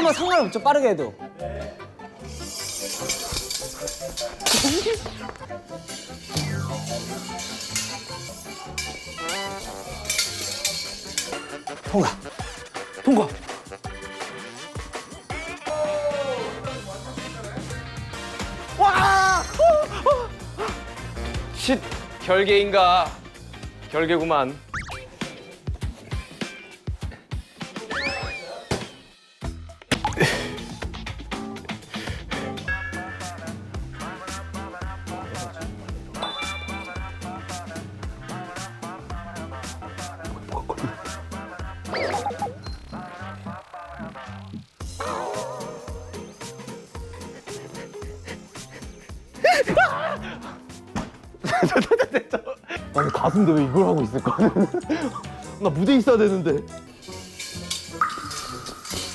속도만 상관없죠 빠르게 해도. 통과. 통과. 와! 쉿 결계인가? 결계구만 아니 가수인데 왜 이걸 하고 있을까? 나 무대 있어야 되는데.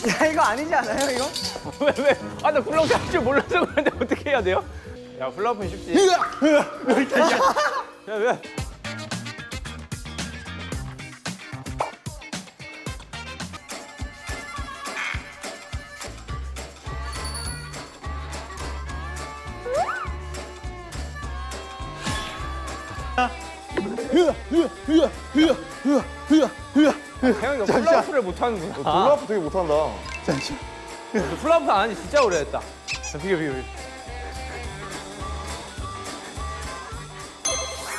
야 이거 아니지 않아요 이거? 왜 왜 아나 플라프 할줄 몰라서 그런데 어떻게 해야 돼요? 야 플라프는 쉽지 야 왜? 태영이가 플라프를 못하는구나 블라프 되게 못한다. 너 플라프 안 하니 진짜 오래됐다 자 비교 비교 비교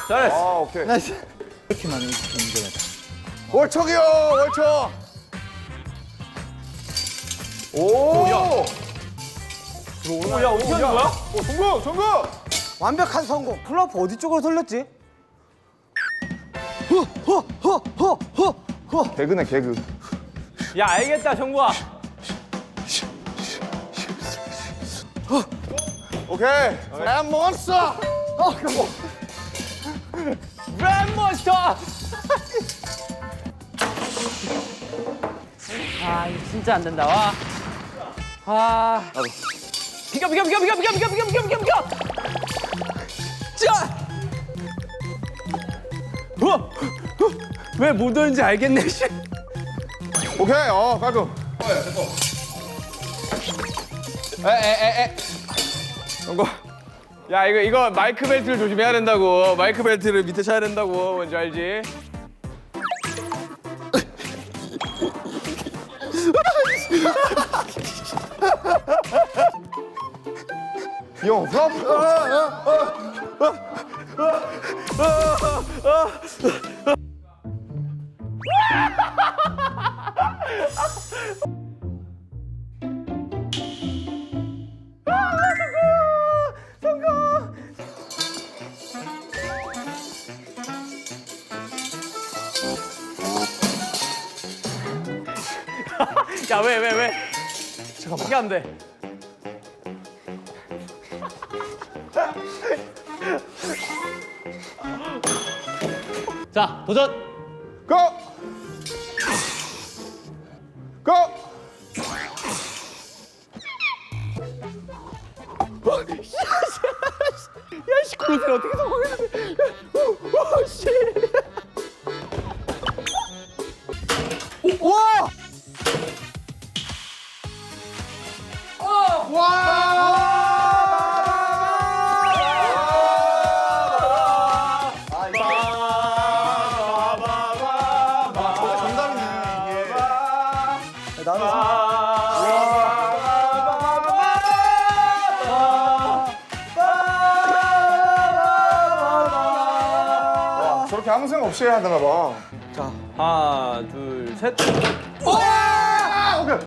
잘했어 아 오케이. 이렇게 많은 문제가 월척이요 월척. 오. 야. 오야 어떻게 하는 거야? 오 성공 성공. 완벽한 성공 플러프 어디 쪽으로 돌렸지? 허허허허허허 개그네 개그. 야 알겠다 정구아. 오케이. 난 몬스터. 랩몬스터! 아 이거 진짜 안 된다. 와. 아. 비켜 비켜 비켜 비켜 비켜 비켜 비켜 비켜 비켜! 자 어? 왜못 오는지 알겠네 씨. 오케이 어 깔끔. 에에에에 정구 야 이거 이거 마이크 벨트를 조심해야 된다고 마이크 벨트를 밑에 차야 된다고 뭔지 알지? 형 플라프. 야 왜 왜 왜? 잠깐만 어떻게 하면 돼? 자 도전. 고! 고! 야씨 그릇을 어떻게 성공했는데 오씨 와! 나는 아무 생각 없이 해야 되나 봐. 자 하나 둘셋 아, 오케이.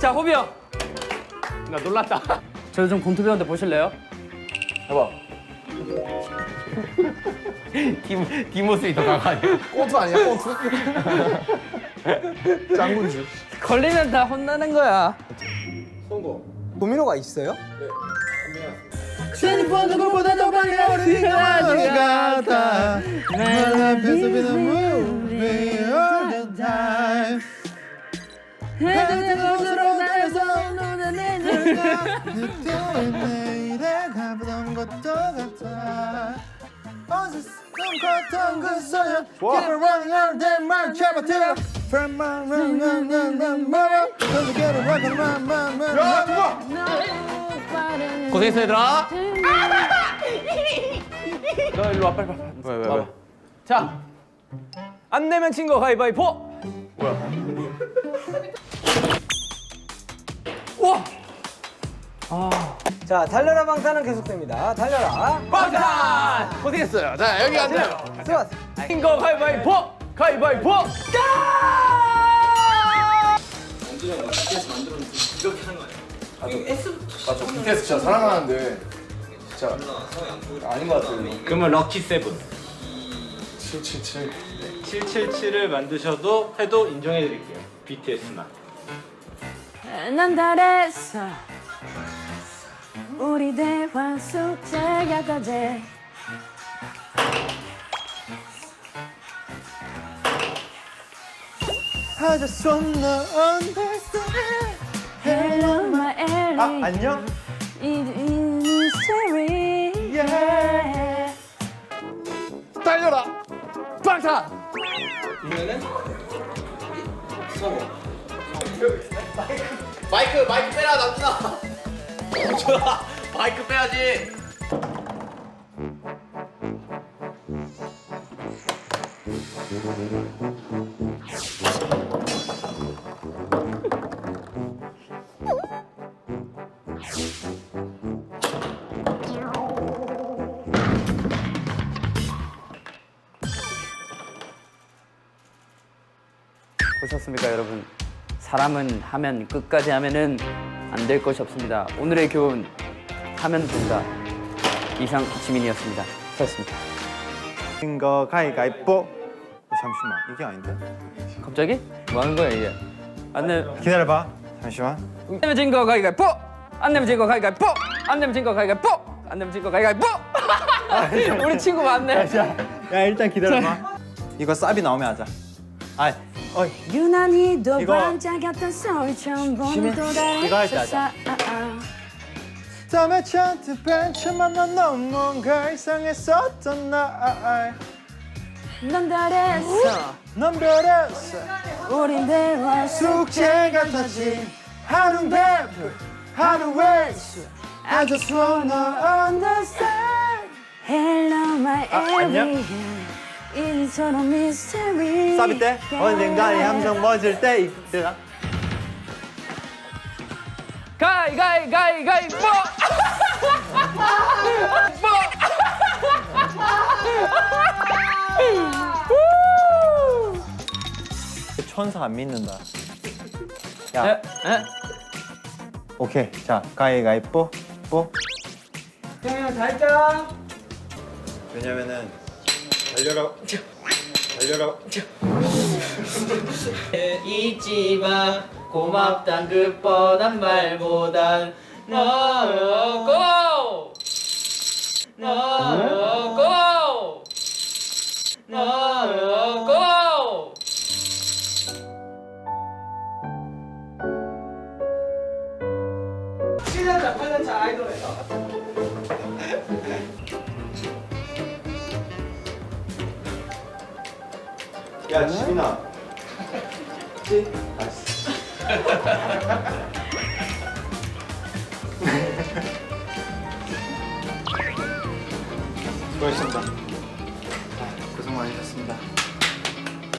자 호비 형. 나 놀랐다 저좀 본투비 한테 보실래요? 해봐 뒷, 뒷모습이 더 강하네 꽁투 아니야, 꽁투? 짱군주. 걸리면 다 혼나는 거야. 도미노가 있어요? 네. 누구보다 더 빨리 어린이가 some has been good soil. Keep it running all day my 잡아들어 From my run run run run run Don't get it run run run run 야 누가 고생했어 얘들아. 너 일로 와 빨리 빨리. 왜왜 왜? 자, 안 내면 진거 가위바위보. 뭐야? 와. 자, 달려라 방탄은 계속됩니다. 달려라. 방탄! 고생했어요. 자 여기 앉아요. 인거 가위바위보! 가위바위보! 아저 BTS 진짜 사랑하는데 진짜 아닌 것 같아요 그러면 럭키 세븐. 777 777을 만드셔도 해도 인정해 드릴게요 BTS만 난 잘했어. 우리 대화 숙제가 다돼 I just wanna understand 아 안녕 It is mystery yeah. 달려라! 방탄! 마이크 마이크 빼라 남준아. 남준아 마이크 빼야지. 보셨습니까 여러분? 사람은 하면 끝까지 하면은 안 될 것이 없습니다. 오늘의 교훈 하면 된다. 이상 지민이었습니다. 수고하셨습니다. 인거 가위가위뽀 잠시만 이게 아닌데 갑자기? 뭐 하는 거야 이게? 안 내, 기다려봐 잠시만 안 내면 진거 가위가위뽀! 안 내면 진거 가위가위뽀! 안 내면 진거 가위가위뽀! 안 내면 진거 가위가위뽀! 우리 친구 많네. 야 일단 기다려봐 이거 쌉이 나오면 하자 아 어이 유난히 더 이거- 반짝였던 처음 보는 또 다른 이거 할때 하자. 세상. 다음에 찬트 벤츠만 넌 너무 뭔가 이상했었던 날넌 잘했어. 넌 별했어. 우린 대화 숙제 같았지. 하루 베프 하루 웨이스. I just wanna understand Hello my 아, 안녕? Ellie 이처럼 mystery 쌉이 때 언젠가 이 함성 멎을 때 이때다 가위가위가위가위뽀! 천사 안 믿는다 에? 야 에? 오케이 자 가위 가위 뽀 뽀 형형 달자. 왜냐면은 달려라. 달려라. 잊지마. 고맙단 그 뻔한 말보단 너고. 너고. 너고 야 지민아. 찌? 알았어. 수고하셨습니다. 아, 고생 많으셨습니다